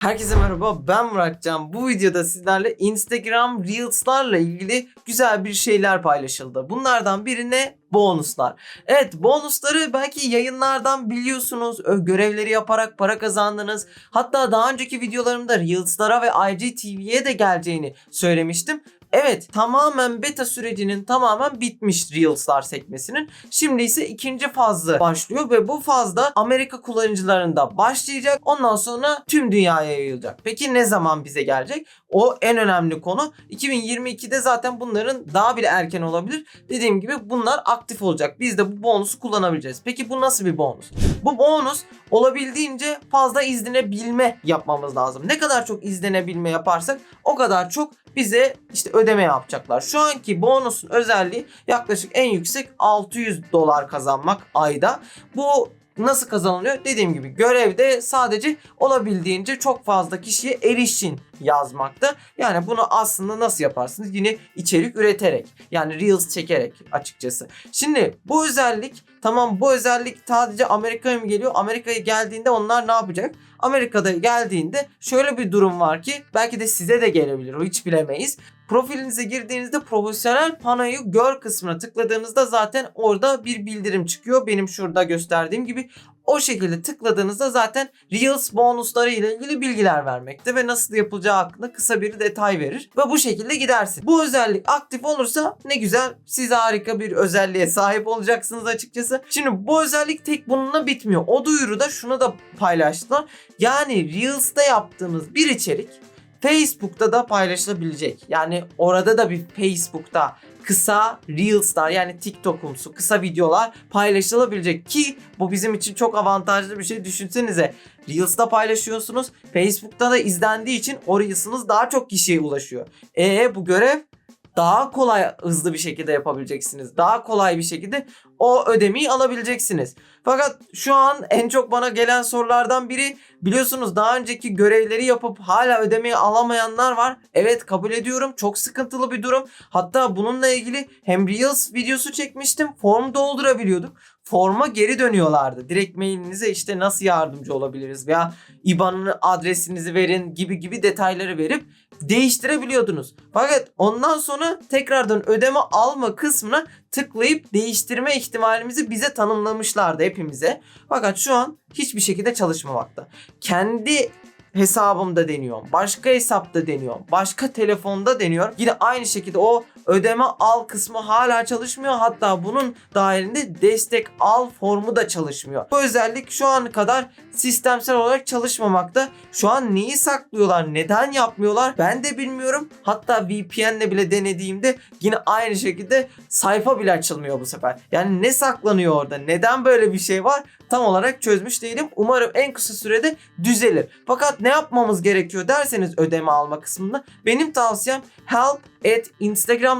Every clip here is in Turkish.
Herkese merhaba ben Muratcan. Bu videoda sizlerle Instagram Reels'larla ilgili güzel bir şeyler paylaşıldı. Bunlardan biri ne? Bonuslar. Evet bonusları belki yayınlardan biliyorsunuz. Görevleri yaparak para kazandınız. Hatta daha önceki videolarımda Reels'lara ve IGTV'ye de geleceğini söylemiştim. Evet tamamen beta sürecinin tamamen bitmiş Reels'lar sekmesinin. Şimdi ise ikinci fazı başlıyor ve bu fazda Amerika kullanıcılarında başlayacak. Ondan sonra tüm dünyaya yayılacak. Peki ne zaman bize gelecek? O en önemli konu. 2022'de zaten bunların daha bile erken olabilir. Dediğim gibi bunlar aktif olacak. Biz de bu bonusu kullanabileceğiz. Peki bu nasıl bir bonus? Bu bonus olabildiğince fazla izlenebilme yapmamız lazım. Ne kadar çok izlenebilme yaparsak o kadar çok bize işte ödeme yapacaklar. Şu anki bonusun özelliği yaklaşık en yüksek 600 dolar kazanmak ayda. Bu nasıl kazanılıyor? Dediğim gibi görevde sadece olabildiğince çok fazla kişiye erişin yazmakta. Yani bunu aslında nasıl yaparsınız? Yine içerik üreterek. Yani Reels çekerek açıkçası. Şimdi bu özellik tamam bu özellik sadece Amerika'ya mı geliyor? Amerika'ya geldiğinde onlar ne yapacak? Amerika'da geldiğinde şöyle bir durum var ki belki de size de gelebilir. O hiç bilemeyiz. Profilinize girdiğinizde profesyonel panoyu gör kısmına tıkladığınızda zaten orada bir bildirim çıkıyor. Benim şurada gösterdiğim gibi o şekilde tıkladığınızda zaten Reels bonusları ile ilgili bilgiler vermekte ve nasıl yapılacağı hakkında kısa bir detay verir ve bu şekilde gidersin. Bu özellik aktif olursa ne güzel siz harika bir özelliğe sahip olacaksınız açıkçası. Şimdi bu özellik tek bununla bitmiyor. O duyuruda şunu da paylaştılar. Yani Reels'ta yaptığınız bir içerik Facebook'ta da paylaşılabilecek. Yani orada da bir Facebook'ta kısa Reels'lar yani TikTok'umsu kısa videolar paylaşılabilecek ki bu bizim için çok avantajlı bir şey. Düşünsenize Reels'ta paylaşıyorsunuz. Facebook'ta da izlendiği için o Reels'ınız daha çok kişiye ulaşıyor. E bu görev daha kolay hızlı bir şekilde yapabileceksiniz. Daha kolay bir şekilde o ödemeyi alabileceksiniz. Fakat şu an en çok bana gelen sorulardan biri biliyorsunuz daha önceki görevleri yapıp hala ödemeyi alamayanlar var. Evet kabul ediyorum çok sıkıntılı bir durum. Hatta bununla ilgili hem Reels videosu çekmiştim form doldurabiliyorduk. Forma geri dönüyorlardı. Direkt mailinize işte nasıl yardımcı olabiliriz veya IBAN adresinizi verin gibi gibi detayları verip değiştirebiliyordunuz. Fakat ondan sonra tekrardan ödeme alma kısmına tıklayıp değiştirme ihtimalimizi bize tanımlamışlardı hepimize. Fakat şu an hiçbir şekilde çalışmamakta. Kendi hesabımda deniyorum. Başka hesapta deniyorum. Başka telefonda deniyorum. Yine aynı şekilde o ödeme al kısmı hala çalışmıyor. Hatta bunun dahilinde destek al formu da çalışmıyor. Bu özellik şu an kadar sistemsel olarak çalışmamakta. Şu an neyi saklıyorlar, neden yapmıyorlar ben de bilmiyorum. Hatta VPN'le bile denediğimde yine aynı şekilde sayfa bile açılmıyor bu sefer. Yani ne saklanıyor orada? Neden böyle bir şey var? Tam olarak çözmüş değilim. Umarım en kısa sürede düzelir. Fakat ne yapmamız gerekiyor derseniz ödeme alma kısmında benim tavsiyem help at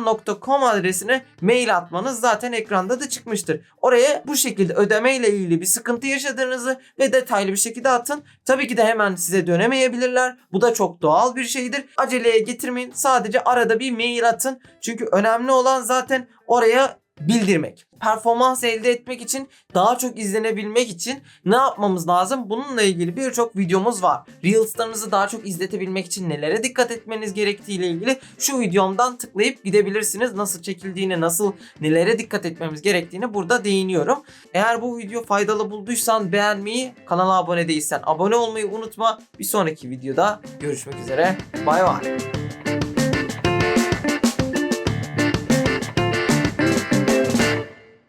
instagram.com adresine mail atmanız zaten ekranda da çıkmıştır. Oraya bu şekilde ödeme ile ilgili bir sıkıntı yaşadığınızı ve detaylı bir şekilde atın. Tabii ki de hemen size dönemeyebilirler. Bu da çok doğal bir şeydir. Aceleye getirmeyin. Sadece arada bir mail atın. Çünkü önemli olan zaten oraya bildirmek. Performans elde etmek için, daha çok izlenebilmek için ne yapmamız lazım? Bununla ilgili birçok videomuz var. Reels'larınızı daha çok izletebilmek için nelere dikkat etmeniz gerektiği ile ilgili şu videomdan tıklayıp gidebilirsiniz. Nasıl çekildiğine, nasıl nelere dikkat etmemiz gerektiğini burada değiniyorum. Eğer bu video faydalı bulduysan beğenmeyi, kanala abone değilsen abone olmayı unutma. Bir sonraki videoda görüşmek üzere. Bay bay.